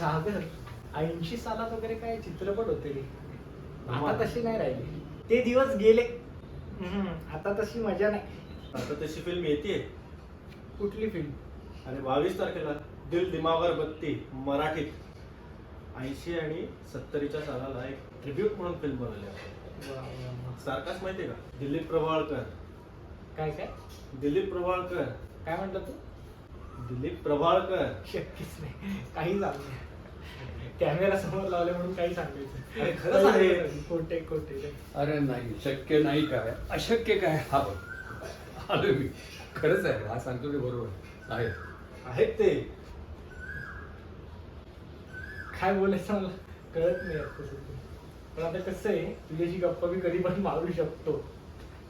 सागर ऐंशी सालात वगैरे काय चित्रपट होते रे. आता. तशी नाही राहिली. ते दिवस गेले. हम्म, आता तशी मजा नाही. आता तशी फिल्म येते. कुठली फिल्म आणि बावीस तारखेला दिल दिमागर बत्ती मराठीत ऐंशी आणि सत्तरीच्या सालाला एक ट्रिब्यूट म्हणून फिल्म बनवली सारखाच माहितीये का? दिलीप प्रभावळकर काय काय? दिलीप प्रभावळकर काय म्हटलं तू? दिलीप प्रभावळकर शक्यच नाही. काही झालं नाही. कॅमेरा समोर लावले म्हणून काही सांगायचं. अरे, खरंच आहे. खोटे खोटे अरे नाही शक्य नाही काय? अशक्य काय? हा बघ. आलो मी. खरंच आहे हा सांगतो ते बरोबर आहे. आहेत ते. काय बोलायचं मला? कळत नाही आता सध्या. पण आता कसं आहे तुझ्याशी गप्पा मी कधी पण मारू शकतो.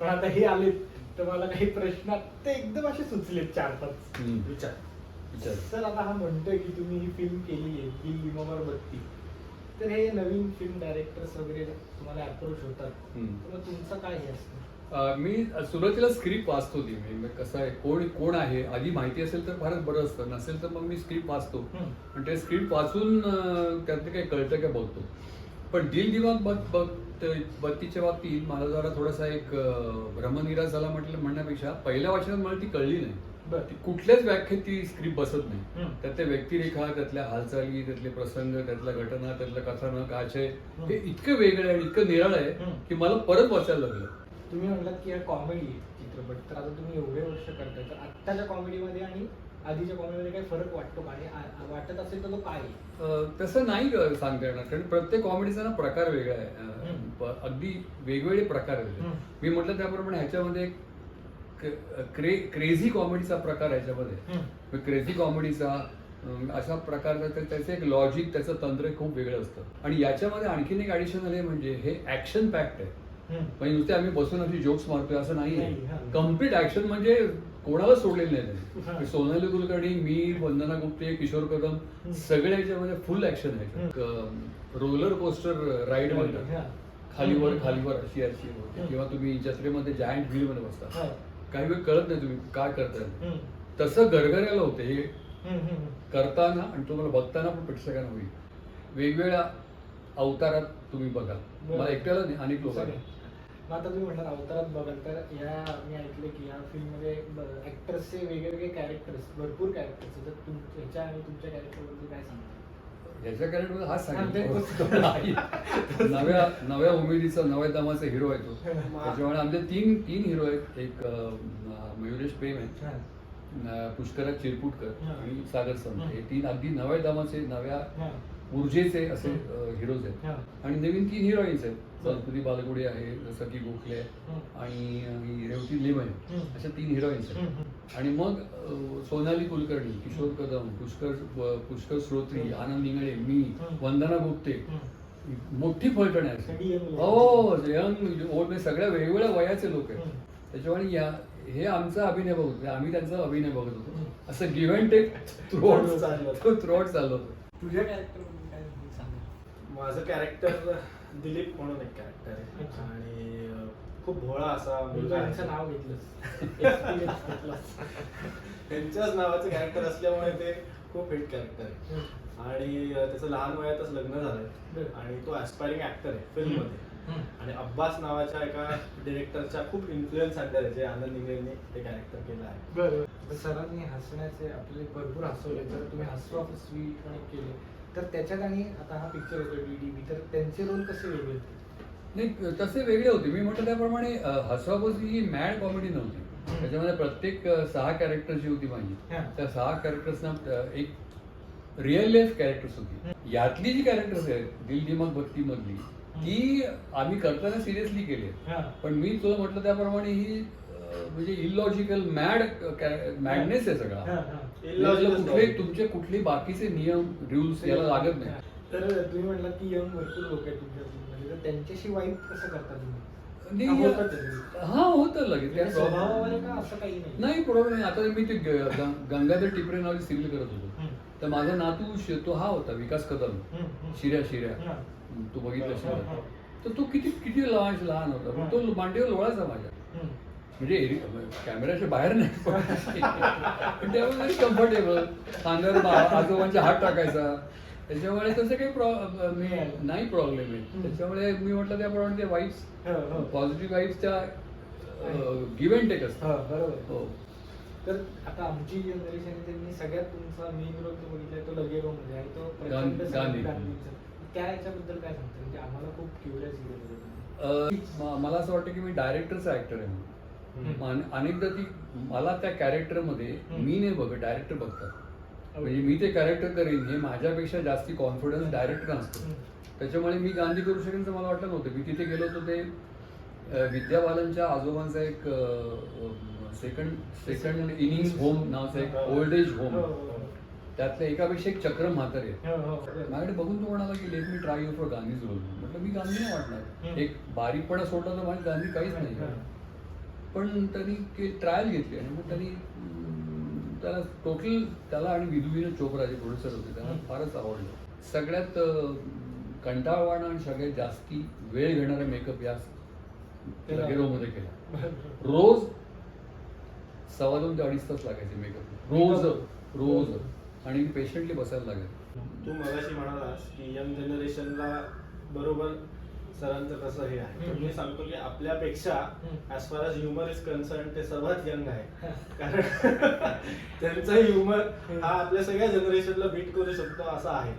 पण आता हे आले तर मला काही प्रश्न ते एकदम असे सुचलेत चार पाच. विचार. सर आता हा म्हणतोय की तुम्ही ही फिल्म केली आहे दिल दिमावर बत्ती. तर हे नवीन फिल्म डायरेक्टर्स वगैरे तुम्हाला अप्रोच होतात. तर मग तुमचं काय हे असतं? मी सुरुवातीला स्क्रिप्ट वाचतो ती. मी कसं आहे कोण कोण आहे? आधी माहिती असेल तर फारच बरं असतं. नसेल तर मग मी स्क्रिप्ट वाचतो. आणि ते स्क्रिप्ट वाचून त्यातलं काही कळतं काय बघतो. पण दिल दिमाग बघ बघ बत्तीच्या बाबतीत मला जरा थोडासा एक भ्रमनिराश झाला म्हटलं म्हणण्यापेक्षा पहिल्या वाचनात मला ती कळली नाही. ती कुठल्याच व्याख्येत ती स्क्रिप्ट बसत नाही. त्यातल्या व्यक्तिरेखा त्यातल्या हालचाली त्यातले प्रसंग त्यातल्या घटना त्यातलं कथानक आशय हे इतकं वेगळं आहे इतकं निराळ आहे. की मला परत वाचायला लागलं. तुम्ही म्हणलात की हा कॉमेडी आहे चित्रपट. तर आता तुम्ही एवढे वर्ष करताय. तर आत्ताच्या कॉमेडीमध्ये आणि आधीच्या कॉमेडीमध्ये काही फरक वाटतो का? आणि वाटत असेल तर तो काय तसं नाही सांगता येणार. कारण प्रत्येक कॉमेडीचा ना प्रकार वेगळा आहे. अगदी वेगवेगळे प्रकार आहेत. मी म्हटलं त्याप्रमाणे ह्याच्यामध्ये एक क्रे क्रेझी कॉमेडीचा प्रकार हम्म. क्रेझी कॉमेडीचा अशा प्रकारचा त्या- त्याचं एक लॉजिक त्याचं तंत्र खूप वेगळं असतं आणि याच्यामध्ये आणखीन एक ॲडिशनल आहे म्हणजे हे ॲक्शन पॅक्ट आहे. म्हणजे नुसते आम्ही बसून अशी जोक्स मारतोय असं नाही. नाहीये कंप्लीट ऍक्शन म्हणजे कोणाला सोडलेलं नाही सोनाली कुलकर्णी मी वंदना गुप्ते किशोर कदम. सगळे याच्यामध्ये फुल ऍक्शन आहे रोलर कोस्टर राईड म्हणतात. खालीवर खालीवर अशी अशी. किंवा तुम्ही जत्रेमध्ये जायंट व्हील मध्ये बसता. काही वेळ कळत नाही तुम्ही काय करताय. तसं गरगऱ्याला होतं हे. करताना आणि तुम्हाला बघताना पण प्रेक्षकांना होईल वेगवेगळ्या अवतारात तुम्ही बघा. मला एकट्याला नाही अनेक लोक सगळे. मग आता तुम्ही म्हणणार अवतारात बघाल तर या मी ऐकले की या फिल्ममध्ये ऍक्टर्सचे वेगळे वेगळे कॅरेक्टर्स भरपूर कॅरेक्टर्स तर तुमच्या आणि तुमच्या कॅरेक्टरबद्दल काय सांगता याच्या हाच हा, सांगितलं नव्या नव्या उमेदीचा नव्या दमाचा हिरो आहे तो त्याच्यामुळे आमचे तीन तीन हिरो आहेत एक मयुरेश प्रेम आहे. अं, पुष्कराज चिरपुटकर. आणि सागर संत हा. तीन अगदी नव्या दमाचे नव्या. ऊर्जेचे असे. हिरोज आहेत. आणि नवीन तीन हिरोईन्स आहेत. संस्कृती बालगुडे आहे सखी गोखले. आणि रेवती लिम आहे हम्म. अशा तीन हिरोईन्स आहेत. आणि मग सोनाली कुलकर्णी किशोर कदम पुष्कर पुष्कर श्रोत्री. आनंद इंगळे मी. वंदना गुप्ते. मोठी फलटण आहे. हो यंग ओल्ड सगळ्या वेगवेगळ्या वयाचे लोक आहेत. त्याच्यामुळे या हे आमचा अभिनय बघत होते आम्ही त्यांचा अभिनय बघत होतो. असं गिव्ह अँड टेक थ्रोट चाललं. थ्रोट चाललं होतं तुझ्या कॅरेक्टर माझं कॅरेक्टर दिलीप म्हणून एक कॅरेक्टर आहे. आणि खूप भोळा असा मुलगा आहे. नाव घेतलं. त्यांच्याच नावाचं कॅरेक्टर असल्यामुळे ते खूप हिट कॅरेक्टर आहे. आणि अं, त्याचं लहान वयातच लग्न झालंय. आणि तो ऍस्पायरिंग ऍक्टर आहे फिल्ममध्ये. आणि अब्बास नावाच्या एका डिरेक्टरच्या खूप इन्फ्लुएन्स आहे जे आनंद इंगळेंनी ते कॅरेक्टर केलं आहे बरं तर सरांनी हसण्याचे आपले भरपूर हसवले तर तुम्ही हसू ऑफ स्वीट आणि केले तर त्याच्यात आणि आता हा पिक्चर होतो डीडीबी तर त्यांचे रोल कसे वेगळे होते नाही तसे वेगळे होते. मी म्हटलं त्याप्रमाणे हसाबस ही मॅड कॉमेडी नव्हती. त्याच्यामध्ये प्रत्येक सहा कॅरेक्टर जी होती माझी. त्या सहा कॅरेक्टर्सना एक रिअल लाईफ कॅरेक्टर्स होती. यातली जी कॅरेक्टर्स आहेत दिल दिमाग भक्ती मधली ती आम्ही करताना सिरियसली केली. पण मी तुला म्हटलं त्याप्रमाणे ही म्हणजे इलॉजिकल मॅड मॅडनेस आहे सगळा. कुठले. तुमचे कुठले बाकीचे नियम रूल्स याला लागत नाही. तर तुम्ही म्हटलं की यंग भरपूर लोक आहेत तुमच्या टीममध्ये तर त्यांच्याशी वाईट कसं करता तुम्ही? हा, होतं लगेच. म्हणजे त्या स्वभावावर का असं काही नाही? नाही बरोबर नाही. आता मी ते ग- गंगाधर टिपरे नावाची सिरियल करत होतो. हम्म. तर माझा नातू श- तो हा होता विकास कदम. हम्म, हम्म. शिर्या शिर्या हा. तू बघितलं हा, हा. तर तो किती किती लहान लहान होता. पण तो मांडीवर लोळाचा माझ्या. हम्म. म्हणजे एरी- कॅमेऱ्याच्या बाहेर नाही पण त्यामुळे कम्फर्टेबल बा- आजोबांचा हात टाकायचा. त्याच्यामुळे तसं काही प्रॉ- मी मिळालं. नाही प्रॉब्लेम आहे. त्याच्यामुळे मी म्हटलं त्याप्रमाणे ते हो. पॉझिटिव्ह वाईब्सच्या गिव्ह अँड टेक असतात बरोबर हो तर आता आमची जनरेशन त्यांनी सगळ्यात तुमचा मेन रोल तो मध्ये आणि तो प्रचंड गांधी- सगळ्यात गांधी. गांधीचा. त्या याच्याबद्दल काय सांगता म्हणजे आम्हाला खूप म- मला असं वाटतं की मी डायरेक्टरचा ऍक्टर आहे अनेकदा ती मला त्या कॅरेक्टरमध्ये. मी नाही बघत डायरेक्टर बघतात म्हणजे मी ते कॅरेक्टर करेन हे माझ्यापेक्षा जास्ती कॉन्फिडन्स डायरेक्टर असतो त्याच्यामुळे मी गांधी करू शकेन तर मला वाटलं नव्हतं. मी तिथे गेलो होतो ते अ, विद्या बालनच्या आजोबांचा एक सेकंड सेकंड इनिंग्स होम नावाचं एक ओल्ड एज हो, होम त्यातल्या एकापेक्षा एक चक्र म्हातारे माझ्याकडे बघून तो म्हणाला की let me try you for Gandhi's role. म्हटलं मी गांधी नाही वाटणार. एक बारीकपणा सोडला तर माझी गांधी काहीच नाही. पण त्यांनी ट्रायल घेतली आणि मग त्यांनी त्याला टोटल त्याला आणि विधुविनो चोप्रा जे प्रोड्युसर होते त्यांना. फारच आवडलं सगळ्यात कंटाळवाणा आणि सगळ्यात जास्ती वेळ घेणारा मेकअप या त्याला- मध्ये केला. रोज सव्वा दोन ते अडीच तास लागायचे मेकअप रोज रोज. आणि पेशंटली बसायला लागायचं. तू मगाशी म्हणालास की यंग जनरेशनला बरोबर सरांचं कसं हे आहे? तर. मी सांगतो की आपल्यापेक्षा. As far as humour is concern ते सर्वात यंग आहे. कारण त्यांचा ह्युमर हा आपल्या सगळ्या जनरेशनला बीट करू शकतो असा आहे.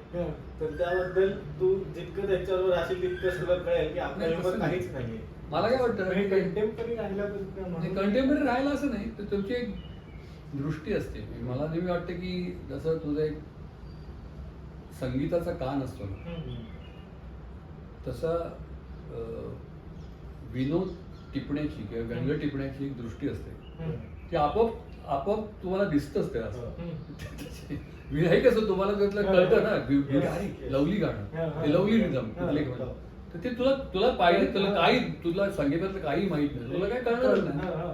तर त्याबद्दल तू जितकं त्यांच्याबरोबर राहशील तितकं तुला कळेल की आपलं ह्युमर. काहीच नाहीये. मला काय वाटतं कंटेम्पररी राहिला कंटेम्पररी राहायला असं नाही तर तुमची एक दृष्टी असते. मला नेहमी वाटतं की जसं तुझं एक संगीताचा कान असतो ना तसा विनोद टिपण्याची किंवा व्यंग टिपण्याची एक दृष्टी असते. ती आपोआप आपोआप तुम्हाला दिसतच ते असं. नाही कसं तुम्हाला कळतं ना. लवली गाणं. ते लवली रिदम हा, कुठले. तर ते तुला तुला पाहिजे तुला काही तुला संगीतातलं काही माहीत नाही. तुला काय कळणार नाही.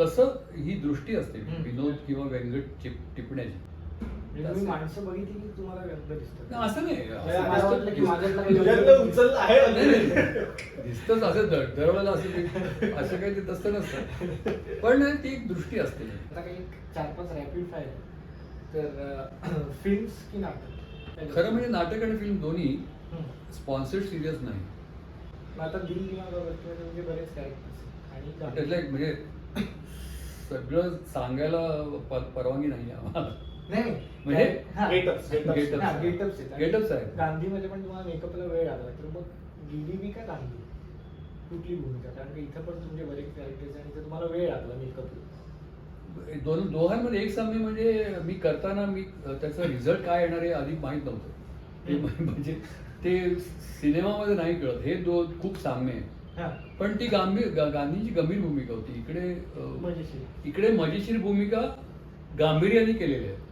तसं ही दृष्टी असते. विनोद किंवा व्यंग टिप टिपण्याची. म्हणजे तुम्ही माणसं बघितली की तुम्हाला दिसतात असं नाही. असं मला वाटलं की माझ्यातलं काही तुझ्यातलं उचललं आहे. नाही, नाही, म्हणजे. नाही. दिसतंच असं दर दरवेळेला असं ते- असं काही ते तसं नसतं. पण ती एक दृष्टी असते. आता काही चार पाच रॅपिड फायर तर फिल्म्स की नाटक. खरं म्हणजे नाटक आणि फिल्म दोन्ही हम्म. स्पॉन्सर्ड सिरियस नाही. मग आता दिल म्हणजे बरेच कॅरेक्टर्स आणि गाणी. त्यातलं एक म्हणजे सगळं सांगायला प- परवानगी नाही आम्हाला. नाही म्हणजे हा. Get-ups, get-ups. Get-ups. हा, get-ups आहेत. आणि Get-ups आहेत. गांधीमध्ये पण तुम्हाला मेकअपला वेळ लागला तर मग गिरीबी का गांधी कुठली भूमिका कारण की इथं पण तुमचे बरेच कॅरेक्टर्स आणि इथं तुम्हाला वेळ लागला मेकअपला दोन दोघांमध्ये एक साम्य म्हणजे मी करताना मी त्याचा रिझल्ट काय येणार हे अधिक माहीत नव्हतं ते हम्म. म्हणजे ते सिनेमामध्ये नाही कळत हे दोन खूप साम्य आहे हा पण ती गांभीर गा- गांधीची गंभीर भूमिका होती इकडे अं, मजेशीर इकडे मजेशीर भूमिका गांभीर्याने केलेली आहे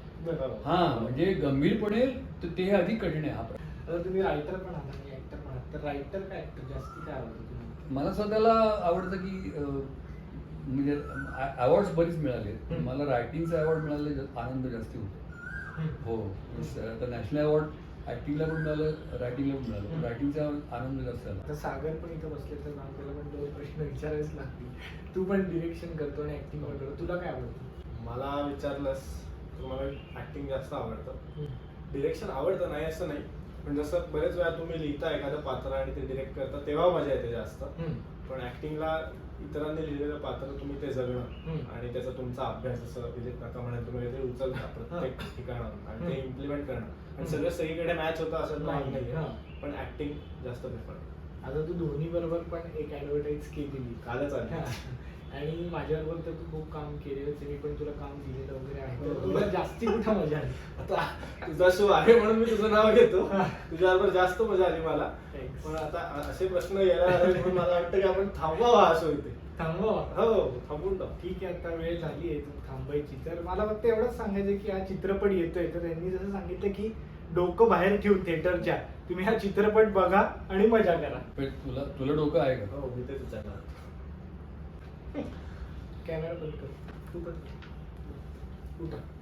हा म्हणजे गंभीरपणे तर ते अधिक कठीण आहे हा तुम्ही रायटर पण आहात ऍक्टर पण आहात. तर रायटर काय ऍक्टर जास्ती काय आवडतं मला स्वतःला आवडतं की म्हणजे अवॉर्ड्स बरीच मिळाले. मला रायटिंगचा अवॉर्ड मिळाले आनंद जास्ती होतो. हो आता नॅशनल अवॉर्ड ऍक्टिंगला पण मिळालं रायटिंगला पण मिळालं. रायटिंगचा आनंद जास्त आता आला सागर पण इथं बसले तर त्याला पण दोन प्रश्न विचारायच लागतील. तू पण डिरेक्शन करतो आणि ऍक्टिंग पण करतो. तुला काय आवडतं? मला विचारलंस तर मला ऍक्टिंग जास्त आवडतं डिरेक्शन आवडतं नाही असं नाही पण जसं बरेच वेळा तुम्ही लिहिता एखादं पात्र आणि ते डिरेक्ट करता तेव्हा मजा येते जास्त. पण ऍक्टिंगला इतरांनी लिहिलेलं पात्र तुम्ही ते जगणं. आणि त्याचा तुमचा अभ्यास जसं विजय काका म्हणाले तुम्ही काहीतरी उचलता प्रत्येक ठिकाणाहून आणि ते. इम्प्लिमेंट करणं आणि. सगळं सगळीकडे मॅच होतं असं नाही, नाही. पण ऍक्टिंग जास्त प्रिफर आता तू धोनी बरोबर पण एक ऍडव्हर्टाईज केलेली कालच आली. हा. आणि माझ्याबरोबर तर तू खूप काम केलेलं मी पण तुला काम दिलेलं वगैरे आहे. तर तुला जास्ती कुठं मजा आली? आता तुझा शो आहे म्हणून मी तुझं नाव घेतो. हा. तुझ्याबरोबर जास्त मजा आली मला. Thanks. पण आता असे प्रश्न यायला लागले म्हणून मला वाटतं की आपण थांबवावा हा शो इथे. थांबवा हो थांबून टाक ठीक आहे आता वेळ झाली आहे तू थांबायची. तर मला फक्त एवढंच सांगायचं की हा चित्रपट येतोय. तर त्यांनी जसं सांगितलं की डोकं बाहेर ठेवून थिएटरच्या. तुम्ही हा चित्रपट बघा आणि मजा करा. पण तुला तुला डोकं आहे का? हो मी तेच विचारणार कॅमेरा बंद कर. तू कर उठा.